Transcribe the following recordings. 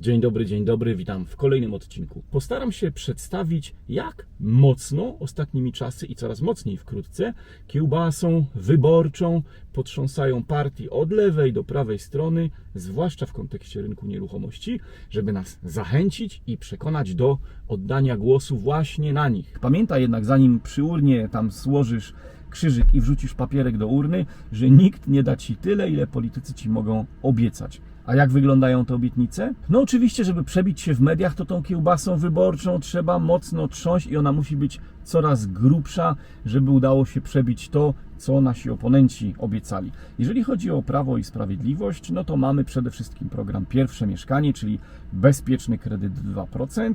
Dzień dobry, dzień dobry, witam w kolejnym odcinku. Postaram się przedstawić, jak mocno ostatnimi czasy i coraz mocniej wkrótce kiełbasą wyborczą potrząsają partii od lewej do prawej strony, zwłaszcza w kontekście rynku nieruchomości, żeby nas zachęcić i przekonać do oddania głosu właśnie na nich. Pamiętaj jednak, zanim przy urnie tam złożysz krzyżyk i wrzucisz papierek do urny, że nikt nie da ci tyle, ile politycy ci mogą obiecać. A jak wyglądają te obietnice? No oczywiście, żeby przebić się w mediach, to tą kiełbasą wyborczą trzeba mocno trząść i ona musi być coraz grubsza, żeby udało się przebić to, co nasi oponenci obiecali. Jeżeli chodzi o Prawo i Sprawiedliwość, no to mamy przede wszystkim program Pierwsze Mieszkanie, czyli bezpieczny kredyt 2%.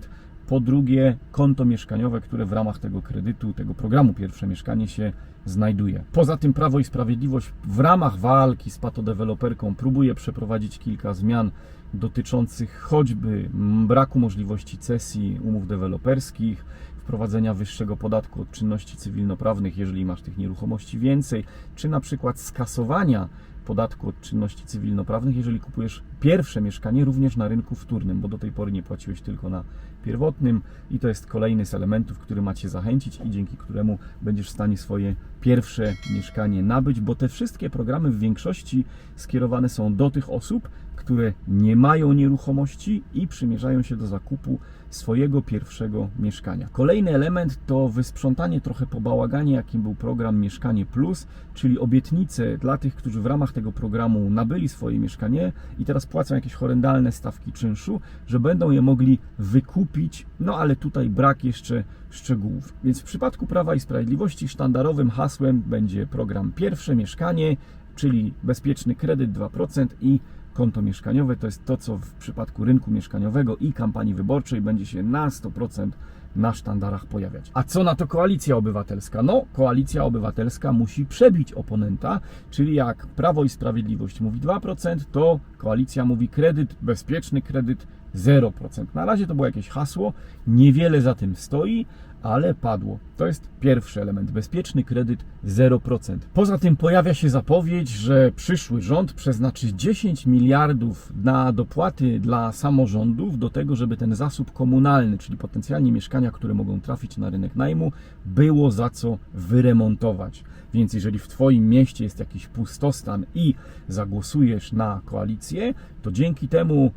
Po drugie, konto mieszkaniowe, które w ramach tego kredytu, tego programu Pierwsze Mieszkanie się znajduje. Poza tym Prawo i Sprawiedliwość w ramach walki z patodeweloperką próbuje przeprowadzić kilka zmian dotyczących choćby braku możliwości cesji umów deweloperskich, wprowadzenia wyższego podatku od czynności cywilnoprawnych, jeżeli masz tych nieruchomości więcej, czy na przykład skasowania podatku od czynności cywilnoprawnych, jeżeli kupujesz pierwsze mieszkanie również na rynku wtórnym, bo do tej pory nie płaciłeś tylko na pierwotnym i to jest kolejny z elementów, który macie zachęcić i dzięki któremu będziesz w stanie swoje pierwsze mieszkanie nabyć, bo te wszystkie programy w większości skierowane są do tych osób, które nie mają nieruchomości i przymierzają się do zakupu swojego pierwszego mieszkania. Kolejny element to wysprzątanie trochę po bałaganie, jakim był program Mieszkanie Plus, czyli obietnice dla tych, którzy w ramach tego programu nabyli swoje mieszkanie i teraz płacą jakieś horrendalne stawki czynszu, że będą je mogli wykupić, no ale tutaj brak jeszcze szczegółów. Więc w przypadku Prawa i Sprawiedliwości sztandarowym hasłem będzie program Pierwsze Mieszkanie, czyli bezpieczny kredyt 2% i konto mieszkaniowe. To jest to, co w przypadku rynku mieszkaniowego i kampanii wyborczej będzie się na 100% na sztandarach pojawiać. A co na to koalicja obywatelska? No, koalicja obywatelska musi przebić oponenta, czyli jak Prawo i Sprawiedliwość mówi 2%, to koalicja mówi kredyt, bezpieczny kredyt 0%. Na razie to było jakieś hasło, niewiele za tym stoi, ale padło. To jest pierwszy element. Bezpieczny kredyt 0%. Poza tym pojawia się zapowiedź, że przyszły rząd przeznaczy 10 miliardów na dopłaty dla samorządów do tego, żeby ten zasób komunalny, czyli potencjalnie mieszkania, które mogą trafić na rynek najmu, było za co wyremontować. Więc jeżeli w Twoim mieście jest jakiś pustostan i zagłosujesz na koalicję, to dzięki temu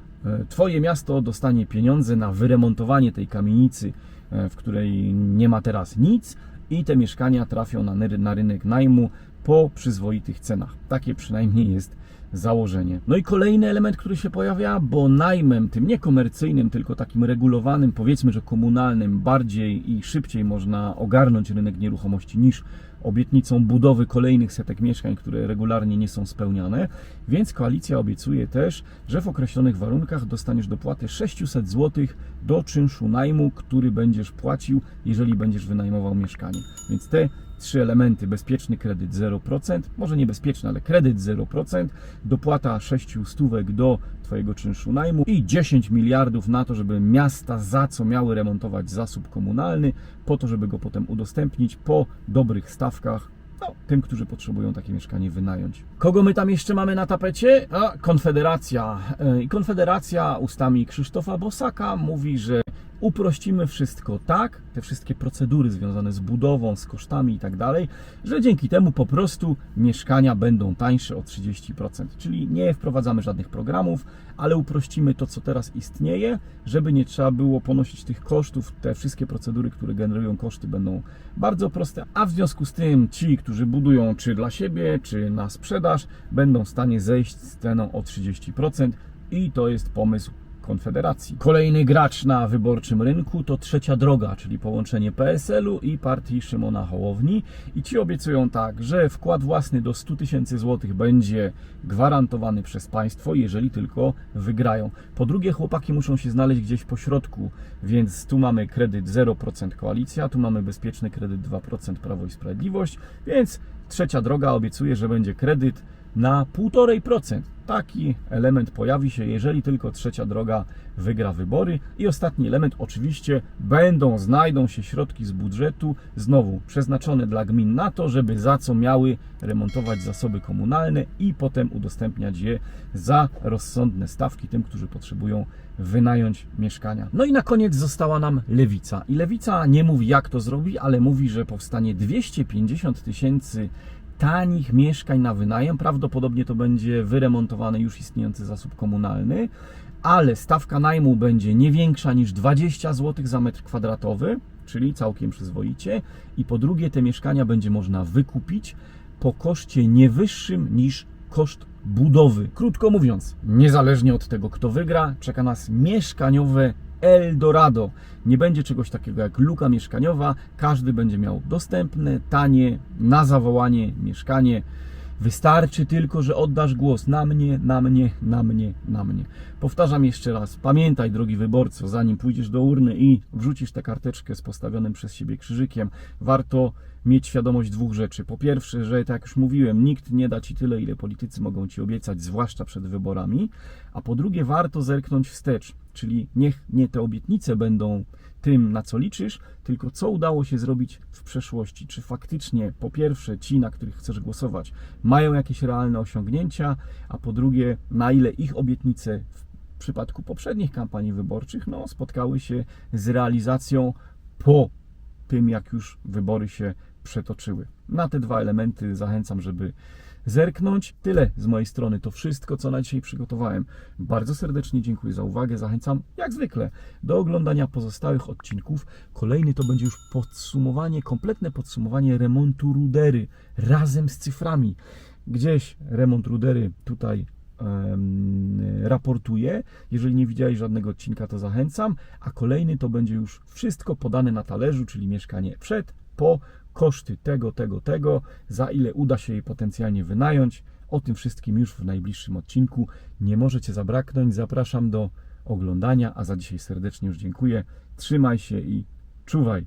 Twoje miasto dostanie pieniądze na wyremontowanie tej kamienicy, e, w której nie ma teraz nic i te mieszkania trafią na rynek najmu po przyzwoitych cenach. Takie przynajmniej jest założenie. No i kolejny element, który się pojawia, bo najmem tym nie komercyjnym, tylko takim regulowanym, powiedzmy, że komunalnym, bardziej i szybciej można ogarnąć rynek nieruchomości niż obietnicą budowy kolejnych setek mieszkań, które regularnie nie są spełniane. Więc koalicja obiecuje też, że w określonych warunkach dostaniesz dopłatę 600 zł do czynszu najmu, który będziesz płacił, jeżeli będziesz wynajmował mieszkanie. Więc te trzy elementy, bezpieczny kredyt 0%, może nie bezpieczny, ale kredyt 0%, dopłata 6 stówek do Twojego czynszu najmu i 10 miliardów na to, żeby miasta za co miały remontować zasób komunalny, po to, żeby go potem udostępnić po dobrych stawkach no, tym, którzy potrzebują takie mieszkanie wynająć. Kogo my tam jeszcze mamy na tapecie? A, Konfederacja. E, I Konfederacja ustami Krzysztofa Bosaka mówi, że uprościmy wszystko tak, te wszystkie procedury związane z budową, z kosztami i tak dalej, że dzięki temu po prostu mieszkania będą tańsze o 30%. Czyli nie wprowadzamy żadnych programów, ale uprościmy to, co teraz istnieje, żeby nie trzeba było ponosić tych kosztów. Te wszystkie procedury, które generują koszty, będą bardzo proste, a w związku z tym ci, którzy budują czy dla siebie, czy na sprzedaż, będą w stanie zejść z ceną o 30% i to jest pomysł Konfederacji. Kolejny gracz na wyborczym rynku to trzecia droga, czyli połączenie PSL-u i partii Szymona Hołowni. I ci obiecują tak, że wkład własny do 100 tysięcy złotych będzie gwarantowany przez państwo, jeżeli tylko wygrają. Po drugie, chłopaki muszą się znaleźć gdzieś po środku, więc tu mamy kredyt 0% koalicja, tu mamy bezpieczny kredyt 2% Prawo i Sprawiedliwość, więc trzecia droga obiecuje, że będzie kredyt na 1,5%. Taki element pojawi się, jeżeli tylko trzecia droga wygra wybory. I ostatni element, oczywiście, będą, znajdą się środki z budżetu, znowu przeznaczone dla gmin na to, żeby za co miały remontować zasoby komunalne i potem udostępniać je za rozsądne stawki tym, którzy potrzebują wynająć mieszkania. No i na koniec została nam lewica. I lewica nie mówi, jak to zrobi, ale mówi, że powstanie 250 tysięcy tanich mieszkań na wynajem. Prawdopodobnie to będzie wyremontowany już istniejący zasób komunalny, ale stawka najmu będzie nie większa niż 20 zł za metr kwadratowy, czyli całkiem przyzwoicie. I po drugie, te mieszkania będzie można wykupić po koszcie nie wyższym niż koszt budowy. Krótko mówiąc, niezależnie od tego, kto wygra, czeka nas mieszkaniowe Eldorado. Nie będzie czegoś takiego jak luka mieszkaniowa. Każdy będzie miał dostępne, tanie, na zawołanie mieszkanie. Wystarczy tylko, że oddasz głos na mnie, na mnie, na mnie, na mnie. Powtarzam jeszcze raz, pamiętaj, drogi wyborco, zanim pójdziesz do urny i wrzucisz tę karteczkę z postawionym przez siebie krzyżykiem, warto mieć świadomość dwóch rzeczy. Po pierwsze, że tak jak już mówiłem, nikt nie da ci tyle, ile politycy mogą ci obiecać, zwłaszcza przed wyborami. A po drugie, warto zerknąć wstecz, czyli niech nie te obietnice będą tym, na co liczysz, tylko co udało się zrobić w przeszłości. Czy faktycznie, po pierwsze, ci, na których chcesz głosować, mają jakieś realne osiągnięcia, a po drugie, na ile ich obietnice w przypadku poprzednich kampanii wyborczych no, spotkały się z realizacją po tym, jak już wybory się przetoczyły. Na te dwa elementy zachęcam, żeby zerknąć. Tyle z mojej strony, to wszystko, co na dzisiaj przygotowałem. Bardzo serdecznie dziękuję za uwagę. Zachęcam, jak zwykle, do oglądania pozostałych odcinków. Kolejny to będzie już podsumowanie, kompletne podsumowanie remontu rudery razem z cyframi. Gdzieś remont rudery tutaj raportuję. Jeżeli nie widziałeś żadnego odcinka, to zachęcam. A kolejny to będzie już wszystko podane na talerzu, czyli mieszkanie przed, po, koszty tego, tego, tego, za ile uda się je potencjalnie wynająć. O tym wszystkim już w najbliższym odcinku. Nie możecie zabraknąć. Zapraszam do oglądania, a za dzisiaj serdecznie już dziękuję. Trzymaj się i czuwaj.